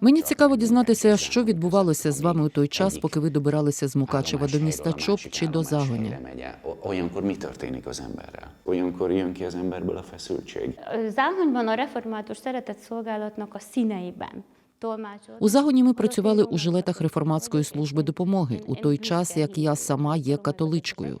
Мені цікаво дізнатися, що відбувалося з вами у той час, поки ви добиралися з Мукачева до міста Чоп чи до Загоня. Az emberből a református szeretett a színeiben. У загоні ми працювали у жилетах реформатської служби допомоги у той час, як я сама є католичкою.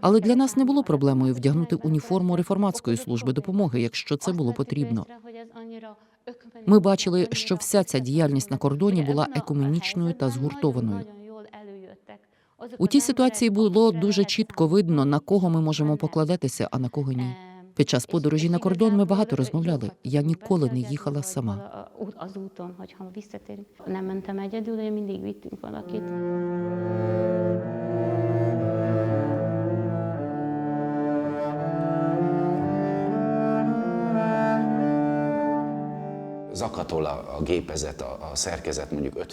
Але для нас не було проблемою вдягнути уніформу реформатської служби допомоги, якщо це було потрібно. Ми бачили, що вся ця діяльність на кордоні була екуменічною та згуртованою. У тій ситуації було дуже чітко видно, на кого ми можемо покладатися, а на кого ні. Під час подорожі на кордон ми багато розмовляли. Я ніколи не їхала сама. Nem mentem egyedül, én.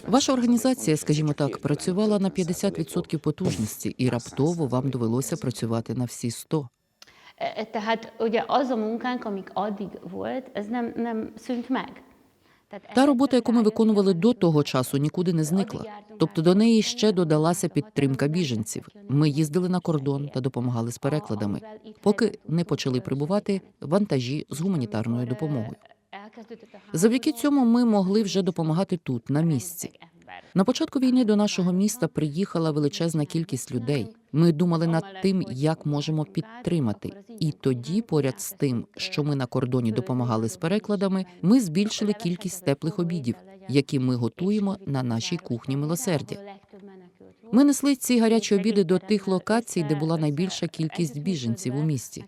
Ваша організація, скажімо так, працювала на 50% потужності, і раптово вам довелося працювати на всі 100. E, Tehát ugye az a munkánk, amik addig volt, ez nem, nem szűnt meg. Та робота, яку ми виконували до того часу, нікуди не зникла. Тобто до неї ще додалася підтримка біженців. Ми їздили на кордон та допомагали з перекладами, поки не почали прибувати вантажі з гуманітарною допомогою. Завдяки цьому ми могли вже допомагати тут, на місці. На початку війни до нашого міста приїхала величезна кількість людей. Ми думали над тим, як можемо підтримати. І тоді, поряд з тим, що ми на кордоні допомагали з перекладами, ми збільшили кількість теплих обідів, які ми готуємо на нашій кухні милосердя. Ми несли ці гарячі обіди до тих локацій, де була найбільша кількість біженців у місті.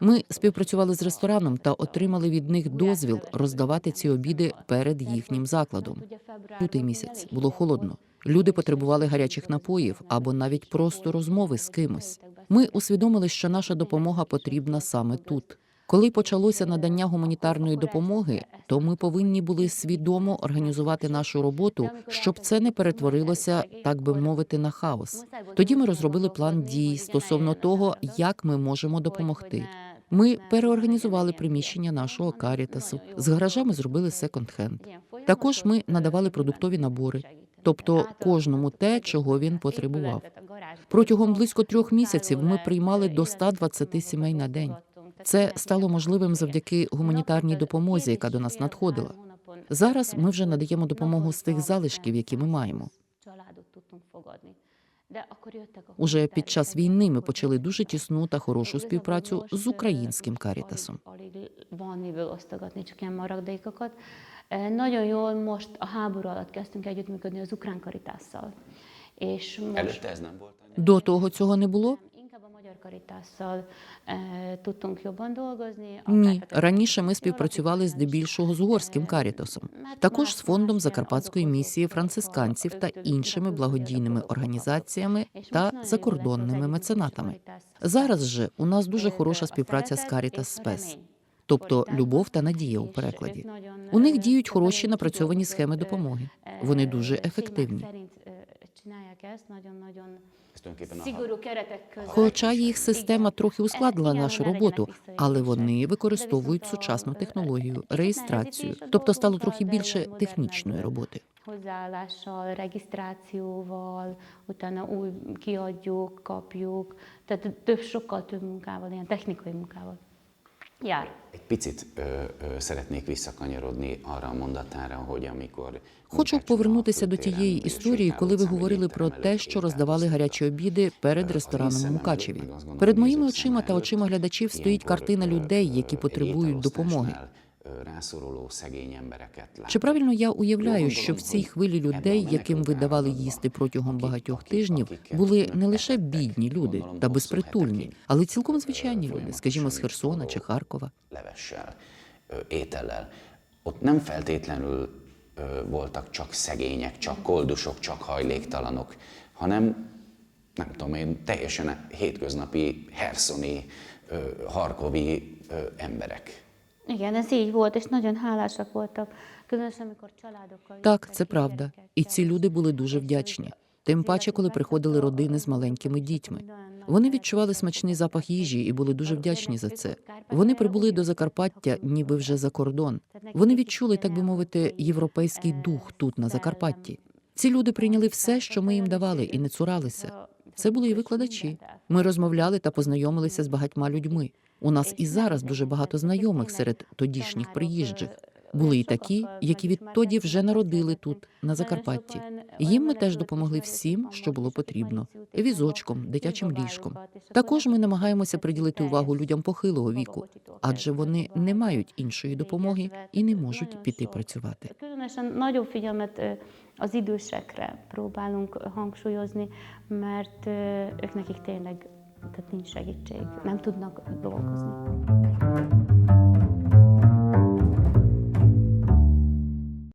Ми співпрацювали з рестораном та отримали від них дозвіл роздавати ці обіди перед їхнім закладом. Лютий місяць було холодно. Люди потребували гарячих напоїв або навіть просто розмови з кимось. Ми усвідомили, що наша допомога потрібна саме тут. Коли почалося надання гуманітарної допомоги, то ми повинні були свідомо організувати нашу роботу, щоб це не перетворилося, так би мовити, на хаос. Тоді ми розробили план дій стосовно того, як ми можемо допомогти. Ми переорганізували приміщення нашого карітасу. З гаражами зробили секонд-хенд. Також ми надавали продуктові набори, тобто кожному те, чого він потребував. Протягом близько трьох місяців ми приймали до 120 сімей на день. Це стало можливим завдяки гуманітарній допомозі, яка до нас надходила. Зараз ми вже надаємо допомогу з тих залишків, які ми маємо. Уже під час війни ми почали дуже тісну та хорошу співпрацю з українським карітасом. E, Nagyon jól most a háború alatt kezdtünk együttműködni az ukrán karitásszal. És most Előtte ez nem volt annyira. До того цього не було? Ні, Kárpát- раніше ми співпрацювали здебільшого з угорським карітасом, також з фондом закарпатської місії францисканців та іншими благодійними організаціями та закордонними меценатами. Зараз же у нас дуже хороша співпраця з Caritas Спес, тобто любов та надія у перекладі. У них діють хороші напрацьовані схеми допомоги. Вони дуже ефективні. A Szigorú keretek között. Хоча їх система трохи ускладнила нашу роботу, але вони використовують сучасну технологію, реєстрацію, тобто стало трохи більше технічної роботи. hozzáállással, regisztrációval, utána új kiadjuk, kapjuk, tehát több, sokkal több munkával, ilyen technikai munkával jár. Egy picit ö, ö, szeretnék visszakanyarodni arra a mondatára, hogy amikor... Хочу повернутися до тієї історії, коли ви говорили про те, що роздавали гарячі обіди перед рестораном у Мукачеві. Перед моїми очима та очима глядачів стоїть картина людей, які потребують допомоги. Чи правильно я уявляю, що в цій хвилі людей, яким ви давали їсти протягом багатьох тижнів, були не лише бідні люди та безпритульні, але цілком звичайні люди, скажімо, з Херсона чи Харкова. Ott nem feltétlenül voltak csak szegények, csak koldusok, csak hajléktalanok, hanem nem tudom én, teljesen hétköznapi, herszoni, harkovi emberek. Igen, ez így volt, és nagyon hálásak voltak, különösen amikor családokkal. Так, це правда. І ці люди були дуже вдячні. Тим паче, коли приходили родини з маленькими дітьми. Вони відчували смачний запах їжі і були дуже вдячні за це. Вони прибули до Закарпаття, ніби вже за кордон. Вони відчули, так би мовити, європейський дух тут, на Закарпатті. Ці люди прийняли все, що ми їм давали, і не цуралися. Це були і викладачі. Ми розмовляли та познайомилися з багатьма людьми. У нас і зараз дуже багато знайомих серед тодішніх приїжджих. Були й такі, які відтоді вже народили тут, на Закарпатті. Їм ми теж допомогли всім, що було потрібно візочком, дитячим ліжком. Також ми намагаємося приділити увагу людям похилого віку, адже вони не мають іншої допомоги і не можуть піти працювати. Ö, az idősekre próbálunk hangsúlyozni, mert ők nekik tényleg tehát nincs segítség, nem tudnak dolgozni.